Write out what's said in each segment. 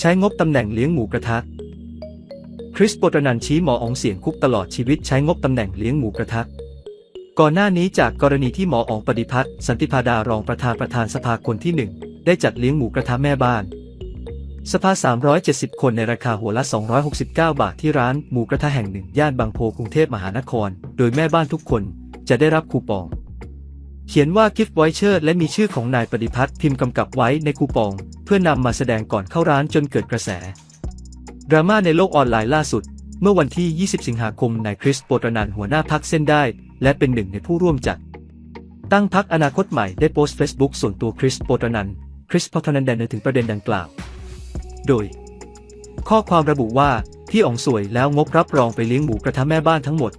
ใช้งบตำแหน่งเลี้ยงหมูกระทะ คริสโปตรนันชี้หมอองเสียงคุกตลอดชีวิตใช้งบตำแหน่งเลี้ยงหมูกระทะ ก่อนหน้านี้จากกรณีที่หมออองปฏิพัฒน์สันติพาดารองประธานประธานสภาคนที่หนึ่งได้จัดเลี้ยงหมูกระทะแม่บ้าน สภา 370 คนในราคาหัวละ 269 บาทที่ร้านหมูกระทะแห่งหนึ่งย่านบางโพกรุงเทพมหานคร โดยแม่บ้านทุกคนจะได้รับคูปอง เขียนว่า Gift Voucher และมีชื่อของนายปฏิพัฒน์พิมพ์กำกับไว้ในคูปอง เพื่อนำมาแสดงก่อนเข้าร้านจนเกิดกระแส ดราม่าในโลกออนไลน์ล่าสุด เมื่อวันที่ 20 สิงหาคมนายคริสโปตรนันหัวหน้าพักเส้นได้ และเป็นหนึ่งในผู้ร่วมจัด ตั้งพักอนาคตใหม่ได้โพสต์ Facebook ส่วนตัวคริสโปตรนันคริสโปตรนันแดนถึงประเด็นดังกล่าว โดย ข้อความระบุว่า พี่อ๋องสวยแล้วงบรับรองไปเลี้ยงหมูกระทะแม่บ้านทั้งหมด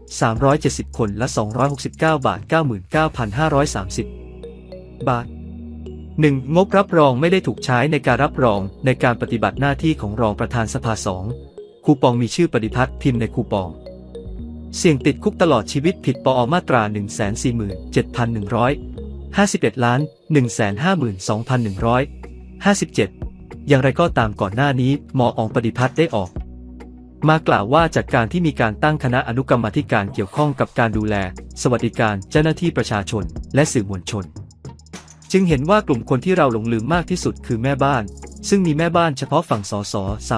370 คนและ 269 บาท 99,530 บาท 1. งบรับรองไม่ได้ถูกใช้ในการรับรองในการปฏิบัติหน้าที่ของรองประธานสภา 2 คูปองมีชื่อปฏิพัฒน์พิมพ์ในคูปอง เสี่ยงติดคุกตลอดชีวิตผิดปอมาตรา 147,151ล้าน152,157 อย่างไรก็ตามก่อนหน้านี้หมออองปฏิพัฒน์ได้ออก มากล่าวว่าจากการที่มีการตั้งคณะอนุกรรมธิการเกี่ยวข้องกับการดูแล สวัสดิการเจ้าหน้าที่ประชาชน และสื่อมวลชน จึงเห็นว่ากลุ่มคนที่เราหลงลืมมากที่สุดคือแม่บ้าน ซึ่งมีแม่บ้านเฉพาะฝั่งสส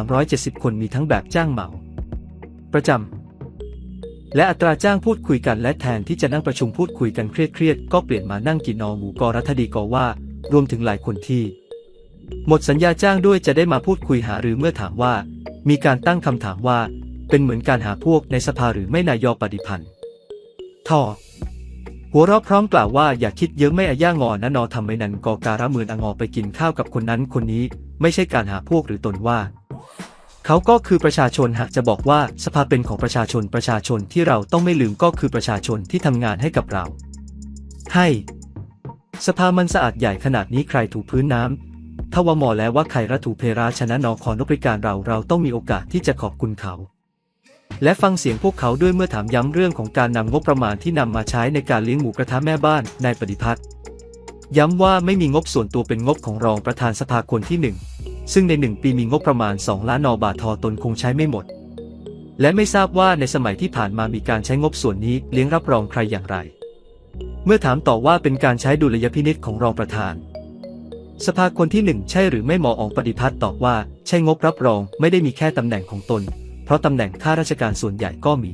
370 คนมีทั้งแบบจ้างเหมา ประจำและอัตราจ้างพูดคุยกันและแทนที่จะนั่งประชุมพูดคุยกันเครียดๆก็เปลี่ยนมานั่งกินนอหมูกอรัฐดีกอว่า รวมถึงหลายคนที่ หมดสัญญาจ้างด้วยจะได้มาพูดคุยหาหรือเมื่อถามว่า มีการตั้งคำถามว่า เป็นเหมือนการหาพวกในสภาหรือไม่นายอปฏิพันธ์ท่อหัวเราะพร้อมกล่าวว่าอย่าคิดเยอะไม่อาย่างอนะนอทำไม่นันกอการะเมือนองอไปกินข้าวกับคนนั้นคนนี้ ไม่ใช่การหาพวกหรือตนว่า เขาก็คือประชาชนหากจะบอกว่าสภาเป็นของประชาชนประชาชนที่เราต้องไม่ลืมก็คือประชาชนที่ทำงานให้กับเรา ให้ สภามันสะอาดใหญ่ขนาดนี้ใครถูพื้นน้ำ ถ้าว่ามอแล้วว่าใครระถูเพราชนะนอขอนบริการเราเราต้องมีโอกาสที่จะขอบคุณเขา และฟังเสียงพวกเขาด้วยเมื่อถามย้ำเรื่องของการนำงบประมาณที่นำมาใช้ในการเลี้ยงหมูกระทะแม่บ้านนายปฏิพัฒน์ย้ำว่าไม่มีงบส่วนตัวเป็นงบของรองประธานสภาคนที่หนึ่งซึ่งในหนึ่งปีมีงบประมาณ 2 ล้านนอบาททอตนคงใช้ไม่หมด และไม่ทราบว่าในสมัยที่ผ่านมามีการใช้งบส่วนนี้เลี้ยงรับรองใครอย่างไร เมื่อถามต่อว่าเป็นการใช้ดุลยพินิษของรองประธาน สภาคนที่หนึ่งใช่หรือไม่หมออองปฏิพัฒน์ตอบว่า ใช่งบรับรองไม่ได้มีแค่ตำแหน่งของตน เพราะตำแหน่งข้าราชการส่วนใหญ่ก็มี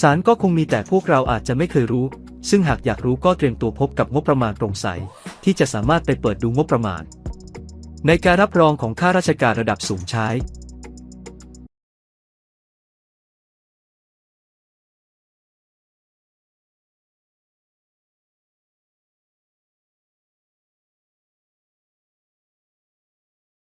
ศาลก็คงมีแต่พวกเราอาจจะไม่เคยรู้ ซึ่งหากอยากรู้ก็เตรียมตัวพบกับงบประมาณโปร่งใส ที่จะสามารถไปเปิดดูงบประมาณ ในการรับรองของข้าราชการระดับสูงใช้